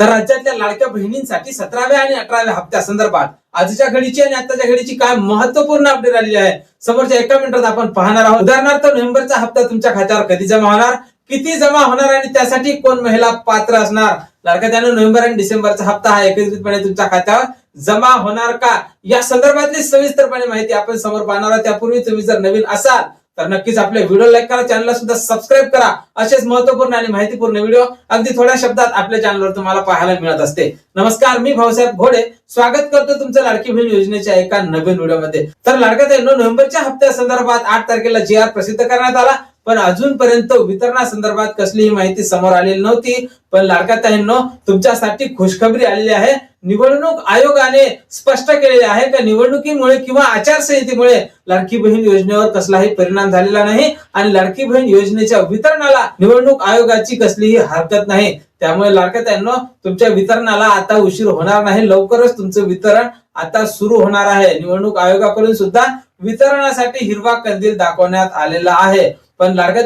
तर राज्यातल्या लाडक्या बहिणींसाठी सतराव्या आणि अठराव्या हप्त्या संदर्भात आजच्या घडीची आणि आताच्या घडीची काय महत्त्वपूर्ण अपडेट आलेली आहे? समोरच्या एका मिनिटात आपण पाहणार आहोत. उदाहरणार्थ नोव्हेंबरचा हप्ता तुमच्या खात्यावर कधी जमा होणार? किती जमा होणार? आणि त्यासाठी कोण महिला पात्र असणार? लाडक्या त्यानं नोव्हेंबर आणि डिसेंबरचा हप्ता हा एकत्रितपणे तुमच्या खात्यावर जमा होणार का? या संदर्भातली सविस्तरपणे माहिती आपण समोर पाहणार आहोत. त्यापूर्वी तुम्ही जर नवीन असाल तर नक्कीच आपले व्हिडिओ लाईक करा चॅनलला सुद्धा सबस्क्राईब करा. असेच महत्त्वपूर्ण आणि माहितीपूर्ण व्हिडिओ अगदी थोड्या शब्दात आपल्या चॅनलवर तुम्हाला पाहायला मिळत असते. नमस्कार मी भाऊसाहेब घोडे. स्वागत करतो तुमचं लाडकी बहीण योजनेच्या एका नवीन व्हिडिओमध्ये तर लाडक्या नऊ नोव्हेंबरच्या हप्त्या संदर्भात आठ तारखेला जी आर प्रसिद्ध करण्यात आला. पण अजूनपर्यंत वितरणासंदर्भात कसलीही माहिती समोर आलेली नव्हती. पण लाडका तुमच्यासाठी खुशखबरी आलेली आहे. निवडणूक आयोगाने स्पष्ट केलेले आहे का निवडणुकीमुळे किंवा आचारसंहितेमुळे लाडकी बहीण योजनेवर कसलाही परिणाम झालेला नाही आणि लाडकी बहीण योजनेच्या वितरणाला निवडणूक आयोगाची कसलीही हरकत नाही. त्यामुळे लाडक्या त्यांना तुमच्या वितरणाला आता उशीर होणार नाही. लवकरच तुमचं वितरण आता सुरू होणार आहे. निवडणूक आयोगाकडून सुद्धा वितरणासाठी हिरवा कंदील दाखवण्यात आलेला आहे. पण लाडक्या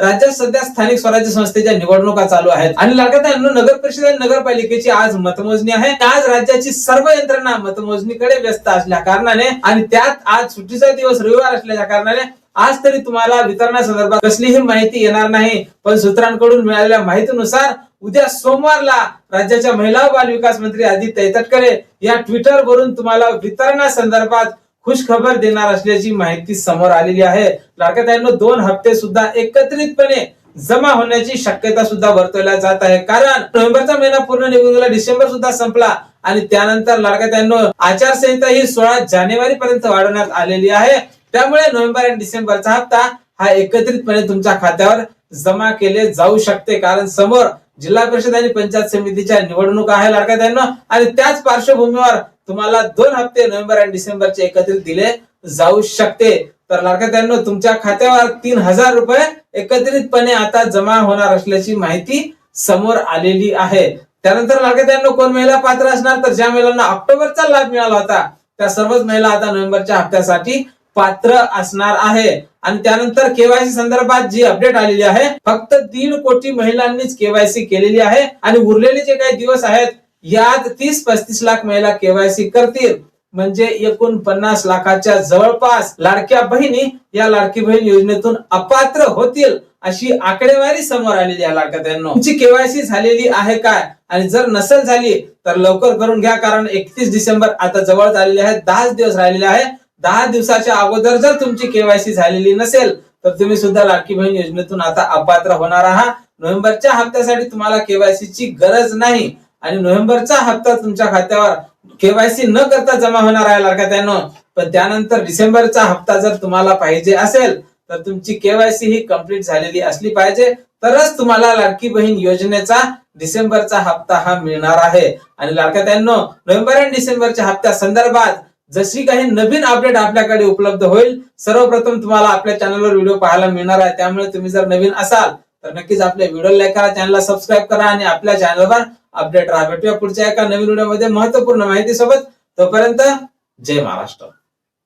राज्यात सध्या स्थानिक स्वराज्य संस्थेच्या निवडणुका चालू आहेत. आणि लाडक्या नगर परिषद आणि नगरपालिकेची आज मतमोजणी आहे. आज राज्याची सर्व यंत्रणा मतमोजणीकडे व्यस्त असल्या कारणाने आणि त्यात आज सुट्टीचा दिवस रविवार असल्याच्या कारणाने आज तरी तुम्हाला वितरणासंदर्भात कसलीही माहिती येणार नाही. पण सूत्रांकडून मिळालेल्या माहितीनुसार उद्या सोमवारला राज्याच्या महिला व बाल विकास मंत्री आदित्य तटकरे या ट्विटर वरून तुम्हाला वितरणासंदर्भात खुश खबर देणार असल्याची माहिती समोर आलेली आहे. लाडक्या दोन हप्ते सुद्धा एकत्रितपणे जमा होण्याची शक्यता सुद्धा वर्तवल्या जात आहे. कारण नोव्हेंबरचा महिना पूर्ण निघून गेला डिसेंबर सुद्धा संपला आणि त्यानंतर लाडक्या आचारसंहिता ही सोळा जानेवारी पर्यंत वाढवण्यात आलेली आहे. त्यामुळे नोव्हेंबर आणि डिसेंबरचा हप्ता हा एकत्रितपणे तुमच्या खात्यावर जमा केले जाऊ शकते. कारण समोर जिल्हा परिषद आणि पंचायत समितीच्या निवडणुका आहे लाडक्या आणि त्याच पार्श्वभूमीवर तुम्हाला दोन हप्ते नोव्हेंबर आणि डिसेंबरचे एकत्रित दिले जाऊ शकते. तर लाडक्या तुमच्या खात्यावर तीन हजार रुपये एकत्रितपणे आता जमा होणार असल्याची माहिती समोर आलेली आहे. त्यानंतर लाडक्या कोण महिला पात्र असणार? तर ज्या महिलांना ऑक्टोबरचा लाभ मिळाला होता त्या सर्वच महिला आता नोव्हेंबरच्या हप्त्यासाठी पात्र असणार आहे. आणि त्यानंतर केवायसी संदर्भात जी अपडेट आलेली आहे फक्त दीड कोटी महिलांनीच केवायसी केलेली आहे आणि उरलेले जे काही दिवस आहेत यात तीस पस्तीस लाख महिला केवायसी करतील. म्हणजे एकूण पन्नास लाखाच्या जवळपास लाडक्या बहिणी या लाडकी बहीण योजनेतून अपात्र होतील अशी आकडेवारी समोर आलेली आहे लाडक्या तुमची केवायसी झालेली आहे काय? आणि जर नसेल झाली तर लवकर करून घ्या कारण एकतीस डिसेंबर आता जवळ आलेले आहे दहाच दिवस राहिलेले आहे. दहा दिवसाच्या अगोदर जर तुमची केवायसी झालेली नसेल तर तुम्ही सुद्धा लाडकी बहीण योजनेतून आता अपात्र होणार आहात. नोव्हेंबरच्या हप्त्यासाठी तुम्हाला केवायसी ची गरज नाही आणि नोव्हेंबरचा हप्ता तुमच्या खात्यावर केवायसी न करता जमा होणार आहे लाडक्या त्यानं पण त्यानंतर डिसेंबरचा हप्ता जर तुम्हाला पाहिजे असेल तर तुमची केवायसी ही कंप्लीट झालेली असली पाहिजे. तरच तुम्हाला लाडकी बहीण योजनेचा डिसेंबरचा हप्ता हा मिळणार आहे. आणि लाडक्या त्यांना नोव्हेंबर आणि डिसेंबरच्या हप्त्या संदर्भात जशी काही नवीन अपडेट आपल्याकडे उपलब्ध होईल सर्वप्रथम तुम्हाला आपल्या चॅनलवर व्हिडिओ पाहायला मिळणार आहे. त्यामुळे तुम्ही जर नवीन असाल तर नक्कीच आपल्या व्हिडिओ लाईक करा चॅनलला सबस्क्राईब करा आणि आपल्या चॅनलवर अपडेट राहा. भेटूया पुढच्या एका नवीन व्हिडिओमध्ये महत्त्वपूर्ण माहिती सोबत तोपर्यंत जय महाराष्ट्र.